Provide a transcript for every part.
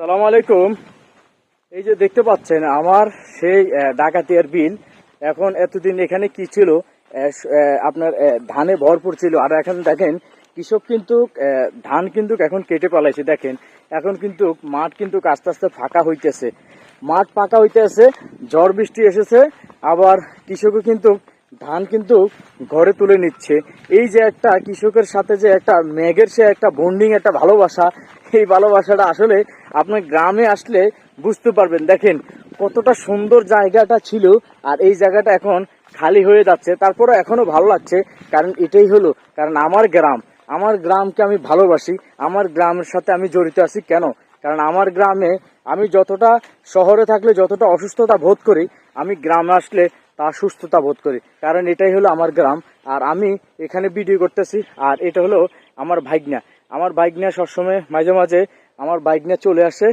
সালাম আলাইকুম। এই যে দেখতে পাচ্ছেন, আমার সেই ডাকাতিয়ার বিল এখন এতদিন এখানে কি ছিল? আপনার ধানে ভরপুর ছিল। আর এখন দেখেন, কৃষক কিন্তু ধান কিন্তু এখন কেটে পালাইছে। দেখেন, এখন কিন্তু মাঠ কিন্তু আস্তে আস্তে ফাঁকা হইতেছে। মাঠ ফাঁকা হইতেছে, ঝড় বৃষ্টি এসেছে। আবার কৃষকও কিন্তু ধান কিন্তু ঘরে তুলে নিচ্ছে। এই যে একটা কৃষকের সাথে যে একটা মেঘের সে একটা বন্ডিং একটা ভালোবাসা, এই ভালোবাসাটা আসলে আপনার গ্রামে আসলে বুঝতে পারবেন। দেখেন কতটা সুন্দর জায়গাটা ছিল আর এই জায়গাটা এখন খালি হয়ে যাচ্ছে। তারপরে এখনও ভালো লাগছে, কারণ এটাই হলো, কারণ আমার গ্রাম, আমার গ্রামকে আমি ভালোবাসি, আমার গ্রামের সাথে আমি জড়িত আছি কেন? কারণ আমার গ্রামে আমি যতটা শহরে থাকলে যতটা অসুস্থতা বোধ করি, আমি গ্রামে আসলে তার সুস্থতা বোধ করি। কারণ এটাই হলো আমার গ্রাম, আর আমি এখানে ভিডিও করতেছি, আর এটা হলো আমার ভাইগনা। আমার ভাইগনা সবসময় মাঝে মাঝে আমার বাইকনা চলে আসে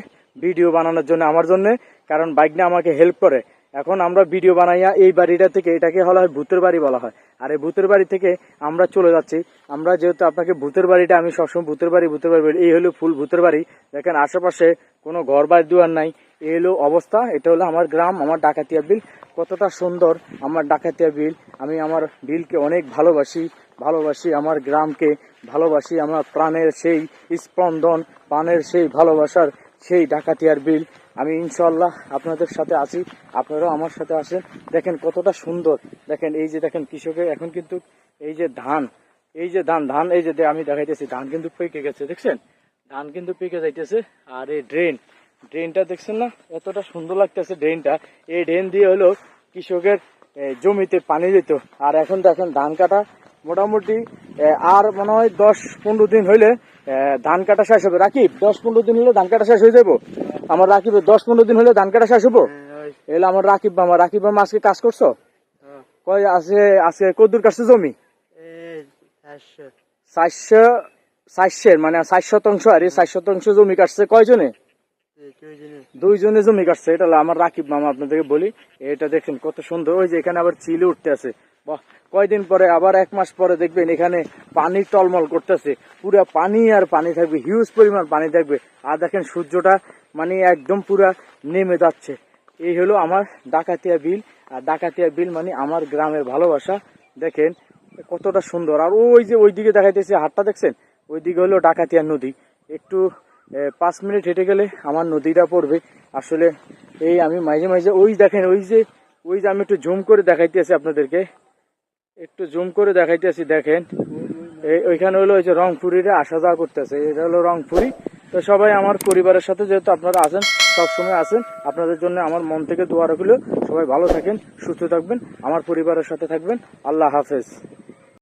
ভিডিও বানানোর জন্য আমার জন্য, কারণ বাইকনা আমাকে হেল্প করে। এখন আমরা ভিডিও বানাইয়া এই বাড়িটা থেকে এটাকে বলা হয় ভূতের বাড়ি বলা হয়। আর এই ভূতের বাড়ি থেকে আমরা চলে যাচ্ছি। আমরা যেহেতু আপনাকে ভূতের বাড়িটা, আমি সবসময় ভূতের বাড়ি ভূতের বাড়ি, এই হলো ফুল ভূতের বাড়ি। দেখেন আশেপাশে কোনো ঘর বাড়ি দুয়ার নাই। এই হলো অবস্থা, এটা হলো আমার গ্রাম, আমার ডাকাতিয়া বিল। কতটা সুন্দর আমার ডাকাতিয়া বিল। আমি আমার বিলকে অনেক ভালোবাসি ভালোবাসি আমার গ্রামকে, ভালোবাসি আমার প্রাণের সেই স্পন্দন, প্রাণের সেই ভালোবাসার সেই ডাকাতিয়ার বিল। আমি ইনশাল্লাহ আপনাদের সাথে আছি, আপনারাও আমার সাথে আসেন। দেখেন কতটা সুন্দর। দেখেন এই যে দেখেন কৃষকের এখন কিন্তু এই যে ধান, এই যে ধান ধান এই যে আমি দেখাইতেছি, ধান কিন্তু পেকে গেছে, দেখছেন? ধান কিন্তু পেকে যাইতেছে, আর এই ড্রেন ড্রেনটা দেখছেন না? এতটা সুন্দর লাগতেছে ড্রেনটা। এই ড্রেন দিয়ে হলো কৃষকের জমিতে পানি দিত। আর এখন দেখেন ধান কাটা মোটামুটি আর মনে হয় দশ পনেরো দিন হইলে ধান কাটা শেষ হবে। রাকিব, দশ পনেরো দিন হলে ধান কাটা শেষ হয়ে যাব? আমার রাকিবের দশ পনেরো দিন হলে ধান কাটা শেষ হব? এলে আমার রাকিব মামা রাকিব মামা আজকে কাজ করছ? কয় আছে আজকে কদ্দুর কাছে জমি? চারশো চারশের মানে ষাট শতাংশ, আর এই ষাট শতাংশ জমি কাটছে কয়জনে? দুইজনে জমি কাটছে, এটা আমার রাকিব মামা আপনাদেরকে বলি। এটা দেখেন কত সুন্দর, ওই যে এখানে আবার চিলে উঠতে আছে। বাহ, কয়দিন পরে, আবার এক মাস পরে দেখবেন এখানে পানি টলমল করতেছে। পুরা পানি আর পানি থাকবে হিউজ পরিমাণ পানি থাকবে। আর দেখেন সূর্যটা মানে একদম পুরা নেমে যাচ্ছে। এই হলো আমার ডাকাতিয়া বিল। আর ডাকাতিয়া বিল মানে আমার গ্রামের ভালোবাসা। দেখেন কতটা সুন্দর। আর ওই যে ওইদিকে দেখাইতেছে হাটটা, দেখছেন? ওইদিকে হলো ডাকাতিয়া নদী। একটু পাঁচ মিনিট হেঁটে গেলে আমার নদীটা পড়বে। আসলে এই আমি মাঝে মাঝে ওই দেখেন, ওই যে ওই যে আমি একটু জুম করে দেখাইতেছি আপনাদেরকে। একটু জুম করে দেখাইতেছি দেখেন। এই ওইখানে হলো ওই যে রংপুরিরা আসা যাওয়া করতেছে, এটা হলো রংপুরি। তো সবাই আমার পরিবারের সাথে যেহেতু আপনারা আছেন, সবসময় আছেন, আপনাদের জন্য আমার মন থেকে দোয়া রাখল সবাই ভালো থাকেন, সুস্থ থাকবেন, আমার পরিবারের সাথে থাকবেন। আল্লাহ হাফেজ।